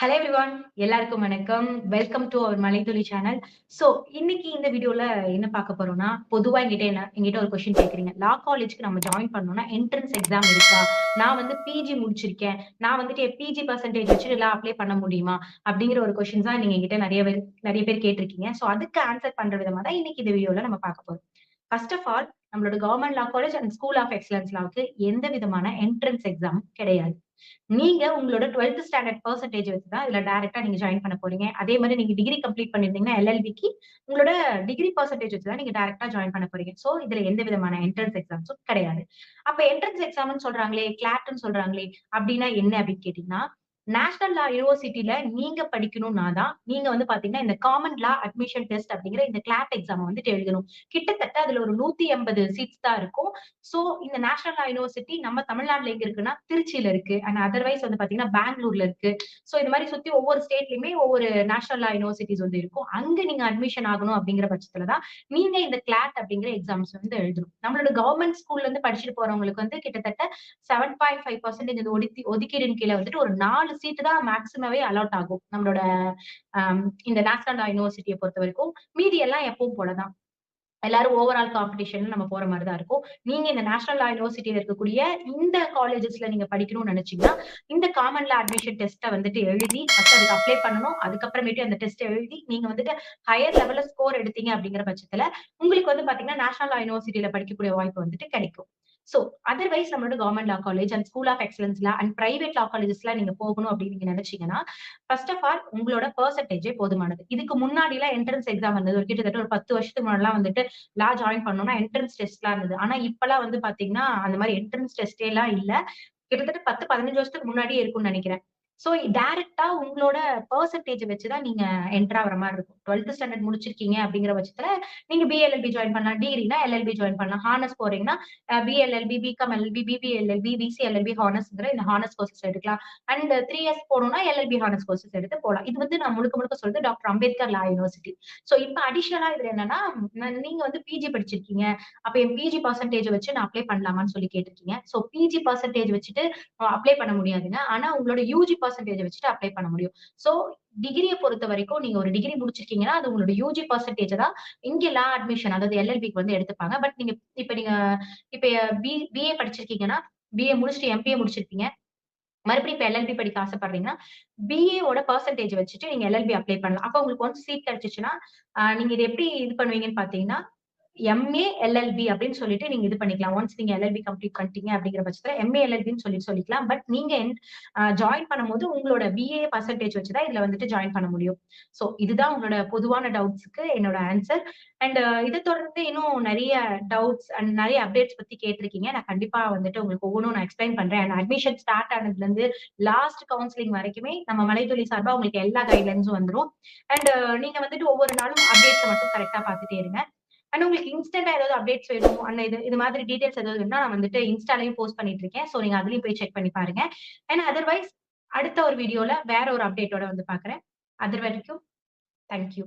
Hello everyone எல்லாருக்கும் வணக்கம். Welcome to our Malaithuli channel so இன்னைக்கு இந்த வீடியோல என்ன பார்க்க போறோம்னா பொதுவா எங்கிட்ட என்ன எங்கிட்ட ஒரு கொஸ்டின் கேக்குறீங்க. லா காலேஜ்க்கு நம்ம ஜாயின் பண்ணோம்னா என்ட்ரன்ஸ் எக்ஸாம் இருக்கா? நான் வந்து பிஜி முடிச்சிருக்கேன். நான் வந்துட்டு பிஜி பர்சன்டேஜ் வச்சு எல்லாம் அப்ளை பண்ண முடியுமா? அப்படிங்கிற ஒரு கொஸ்டின் தான் நீங்க எங்கிட்ட நிறைய பேர் நிறைய பேர் கேட்டிருக்கீங்க. சோ அதுக்கு ஆன்சர் பண்ற விதமா தான் இன்னைக்கு இந்த வீடியோல நம்ம பார்க்க போறோம். ஃபர்ஸ்ட் ஆஃப் ஆல் நம்மளோட government law college and school of excellence லாவுக்கு எந்த விதமான என்ட்ரன்ஸ் எக்ஸாம் கிடையாது. நீங்க உங்களோட டுவெல்த் ஸ்டாண்டர்ட் பர்சன்டேஜ் வச்சு தான் இதுல டைரக்டா நீங்க ஜாயின் பண்ண போறீங்க. அதே மாதிரி நீங்க டிகிரி கம்ப்ளீட் பண்ணிருந்தீங்கன்னா எல்எல்பிக்கு உங்களோட டிகிரி பர்சன்டேஜ் வச்சு தான் நீங்க டைரக்டா ஜாயின் பண்ண போறீங்க. சோ இதுல எந்த விதமான என்ட்ரன்ஸ் எக்ஸாம்ஸும் கிடையாது. அப்ப என்ட்ரன்ஸ் எக்ஸாம்னு சொல்றாங்களே கிளாட்னு சொல்றாங்களே அப்படின்னா என்ன அப்படின்னு கேட்டீங்கன்னா நேஷனல் லா யூனிவர்சிட்டியில நீங்க படிக்கணும்னா தான் நீங்க வந்து பாத்தீங்கன்னா இந்த காமன் லா அட்மிஷன் டெஸ்ட் அப்படிங்கிற இந்த கிளாட் எக்ஸாம் வந்துட்டு எழுதணும். கிட்டத்தட்ட அதுல ஒரு நூத்தி எண்பது சீட்ஸ் தான் இருக்கும். சோ இந்த நேஷனல் லா யூனிவர்சிட்டி நம்ம தமிழ்நாட்டுல எங்க இருக்குன்னா திருச்சியில இருக்கு. அண்ட் அதர்வைஸ் வந்து பாத்தீங்கன்னா பெங்களூர்ல இருக்கு. சோ இந்த மாதிரி சுத்தி ஒவ்வொரு ஸ்டேட்லயுமே ஒவ்வொரு நேஷனல் லா யூனிவர்சிட்டிஸ் வந்து இருக்கும். அங்க நீங்க அட்மிஷன் ஆகணும் அப்படிங்கிற பட்சத்துலதான் நீங்க இந்த கிளாட் அப்படிங்கிற எக்ஸாம்ஸ் வந்து எழுதணும். நம்மளோட கவர்மெண்ட் ஸ்கூல்ல இருந்து படிச்சுட்டு போறவங்களுக்கு வந்து கிட்டத்தட்ட செவன் பாயிண்ட் ஃபைவ் பர்சன்டேஜ் ஒதுக்கி ஒதுக்கீடு கீழே வந்துட்டு ஒரு நாலு சீட்டு தான் மேக்ஸிமவே அலாட் ஆகும். நம்மளோட இந்த நேஷனல் யூனிவர்சிட்டியை பொறுத்த வரைக்கும் மீதி எல்லாம் எப்பவும் போலதான். எல்லாரும் ஓவரால் காம்படிஷன் நம்ம போற மாதிரி தான் இருக்கும். நீங்க இந்த நேஷனல் லா யூனிவர்சிட்டியில இருக்கக்கூடிய இந்த காலேஜஸ்ல நீங்க படிக்கணும்னு நினைச்சீங்கன்னா இந்த காமன் லா அட்மிஷன் டெஸ்ட்டை வந்துட்டு எழுதி ஃபர்ஸ்ட் அதுக்கு அப்ளை பண்ணணும். அதுக்கப்புறமேட்டு அந்த டெஸ்ட் எழுதி நீங்க வந்துட்டு ஹையர் லெவல்ல ஸ்கோர் எடுத்தீங்க அப்படிங்கிற பட்சத்துல உங்களுக்கு வந்து பாத்தீங்கன்னா நேஷனல் லா யூனிவர்சிட்டியில படிக்கக்கூடிய வாய்ப்பு வந்துட்டு கிடைக்கும். சோ அதர்வைஸ் நம்மளோட government law college and school of எக்ஸலன்ஸ்ல and private law காலேஜஸ்ல நீங்க போகணும் அப்படின்னு நீங்க நினைச்சீங்கன்னா ஃபர்ஸ்ட் ஆஃப் ஆல் உங்களோட பெர்சன்டேஜே போதுமானது. இதுக்கு முன்னாடி எல்லாம் என்ட்ரன்ஸ் எக்ஸாம் வந்தது. ஒரு கிட்டத்தட்ட ஒரு பத்து வருஷத்துக்கு முன்னாடி வந்துட்டு லா ஜாயின் பண்ணோம்னா என்ட்ரன்ஸ் டெஸ்ட் எல்லாம் இருந்தது. ஆனா இப்பெல்லாம் வந்து பாத்தீங்கன்னா அந்த மாதிரி என்ட்ரன்ஸ் டெஸ்டே எல்லாம் இல்ல. கிட்டத்தட்ட பத்து பதினஞ்சு வருஷத்துக்கு முன்னாடியே இருக்கும்னு நினைக்கிறேன். சோ டைரக்டா உங்களோட பெர்சன்டேஜ் வச்சுதான் நீங்க என்டர் ஆகிற மாதிரி இருக்கும். டுவெல்த் ஸ்டாண்டர்ட் முடிச்சிருக்கீங்க அப்படிங்கிற பட்சத்துல நீங்க பிஎல்எல்பி ஜாயின் பண்ணலாம். டிகிரினா எல்எல்பி ஜாயின் பண்ணலாம். ஹானஸ் போறீங்கன்னா BLLB BCom LLB BBLLB BC LLB ஹானஸ்ங்கிற இந்த ஹானஸ் கோர்சஸ் எடுக்கலாம். அண்ட் த்ரீ இயர்ஸ் போனோம்னா எல்எல்பி ஹானஸ் கோர்சஸ் எடுத்து போகலாம். இது வந்து நான் முழுக்க முழுக்க சொல்றது doctor Ambedkar law university so இப்ப அடிஷனலா இதுல என்னன்னா நீங்க வந்து பிஜி படிச்சிருக்கீங்க. அப்ப என் பிஜி பர்சன்டேஜ் வச்சு நான் அப்ளை பண்ணலாமான்னு சொல்லி கேட்டிருக்கீங்க. சோ பிஜி பர்சன்டேஜ் வச்சுட்டு அப்ளை பண்ண முடியாதுங்க. ஆனா உங்களோட யூஜி பர்சன்டேஜ் வச்சுட்டு அப்ளை பண்ண முடியும். ஸோ டிகிரியை பொறுத்த வரைக்கும் நீங்க ஒரு டிகிரி முடிச்சிருக்கீங்கன்னா அது உங்களோட யூஜி பர்சன்டேஜ் தான் இங்கே லா அட்மிஷன் அதாவது எல்எல்பிக்கு வந்து எடுத்துப்பாங்க. பட் நீங்க இப்ப நீங்க இப்ப பி பிஏ படிச்சிருக்கீங்கன்னா பிஏ முடிச்சுட்டு எம்பிஏ முடிச்சிருப்பீங்க. மறுபடியும் இப்ப எல்எல்பி படிக்க ஆசைப்படுறீங்கன்னா பிஏவோட பர்சன்டேஜ் வச்சுட்டு நீங்க எல்எல்பி அப்ளை பண்ணலாம். அப்ப உங்களுக்கு வந்து சீட் கிடைச்சிச்சுன்னா நீங்க இது எப்படி இது பண்ணுவீங்கன்னு பாத்தீங்கன்னா எம்ஏ எல்எல்பி அப்படின்னு சொல்லிட்டு நீங்க இது பண்ணிக்கலாம். ஒன்ஸ் நீங்க எல்எல்பி கம்ப்ளீட் பண்ணிட்டீங்க அப்படிங்கிற பட்சத்துல எம்ஏ எல்எல்பின்னு சொல்லி சொல்லிக்கலாம். பட் நீங்க ஜாயின் பண்ணும்போது உங்களோட பிஏ பர்சன்டேஜ் வச்சுதான் இதுல வந்துட்டு ஜாயின் பண்ண முடியும். சோ இதுதான் உங்களோட பொதுவான டவுட்ஸ்க்கு என்னோட ஆன்சர் அண்ட் இதை தொடர்ந்து இன்னும் நிறைய டவுட்ஸ் அண்ட் நிறைய அப்டேட்ஸ் பத்தி கேட்டிருக்கீங்க. நான் கண்டிப்பா வந்துட்டு உங்களுக்கு ஒவ்வொன்றும் நான் எக்ஸ்பிளைன் பண்றேன். அண்ட் அட்மிஷன் ஸ்டார்ட் ஆனதுல இருந்து லாஸ்ட் கவுன்சிலிங் வரைக்குமே நம்ம மலைத்துளி சார்பா உங்களுக்கு எல்லா கைட்லைன்ஸும் வந்துடும் அண்ட் நீங்க வந்துட்டு ஒவ்வொரு நாளும் அப்டேட்ஸ் மட்டும் கரெக்டா பாத்துட்டே இருங்க. அண்ட் உங்களுக்கு இன்ஸ்டன்டா ஏதாவது அப்டேட்ஸ் வேணும்? அண்ட் இது இது மாதிரி டீடைல்ஸ் ஏதாவது வேணும்னா நான் வந்துட்டு இன்ஸ்டாலையும் போஸ்ட் பண்ணிட்டு இருக்கேன். ஸோ நீங்க அதுலயும் போய் செக் பண்ணி பாருங்க. அண்ட் அதர்வைஸ் அடுத்த ஒரு வீடியோல வேற ஒரு அப்டேட்டோட வந்து பாக்குறேன். அது வரைக்கும் தேங்க்யூ